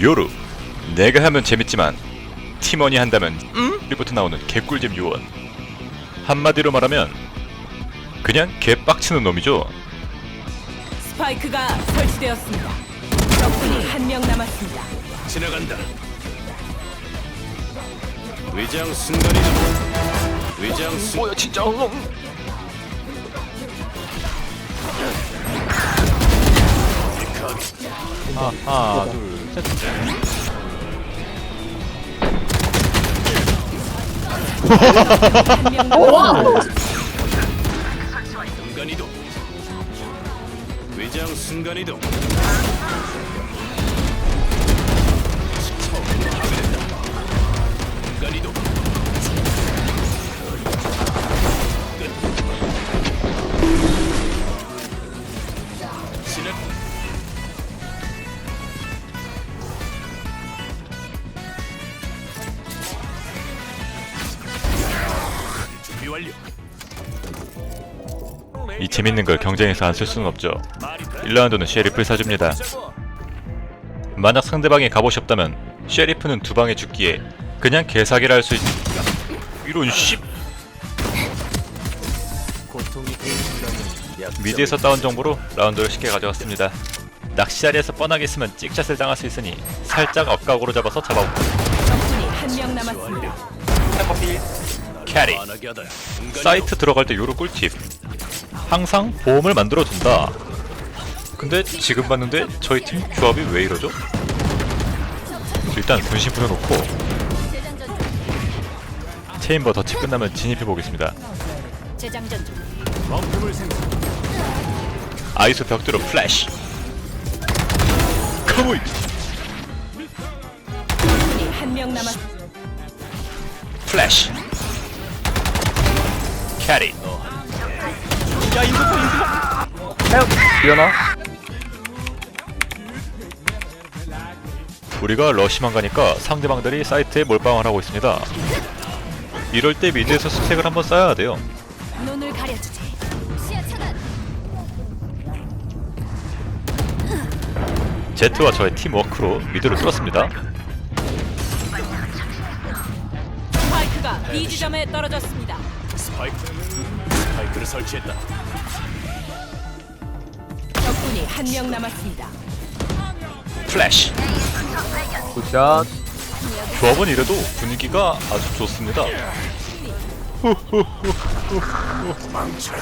요루 내가 하면 재밌지만 팀원이 한다면 음? 리부터 나오는 개꿀잼 요원 한마디로 말하면 그냥 개빡치는 놈이죠 스파이크가 설치되었습니다. 적군이 한 명 남았습니다. 지나간다. 위장 순간이동. 위장 순. 뭐야 진짜 하나 둘셋 한명 남았습니다. 순간이동. 위장 순간이동. 완료. 이 재밌는 걸 경쟁에서 안 쓸 수는 없죠. 1라운드는 쉐리프를 사줍니다. 만약 상대방이 갑옷이 없다면 쉐리프는 두 방에 죽기에 그냥 개사기를 할 수 있... 이런 씨. 미드에서 따온 정보로 라운드를 쉽게 가져갔습니다. 낚시 자리에서 뻔하게 있으면 찍샷을 당할 수 있으니 살짝 엇각으로 잡아서 잡아오고 적군이 한 명 남았습니다. 캐리. 사이트 들어갈 때 요로 꿀팁 항상 보험을 만들어 둔다 근데 지금 봤는데 저희 팀 조합이 왜 이러죠? 일단 분신 부려놓고 체인버 덫이 끝나면 진입해 보겠습니다 재장전 중. 범품을 생산. 아이소 벽두로 플래시 커보이 적군이 한명 남았습니다. 플래시 캐리 뛰어나? 우리가 러시만 가니까 상대방들이 사이트에 몰빵을 하고 있습니다 이럴 때 미드에서 스택을 한번 쌓아야 돼요 눈을 가려주지. 제트와 저의 팀워크로 미드를 뚫었습니다 스파이크가 B 지점에 떨어졌습니다. 스파이크. 스파이크를 설치했다. 적군이 한 명 남았습니다. 플래시 굿샷 조합은 이래도 분위기가 아주 좋습니다 망쳐.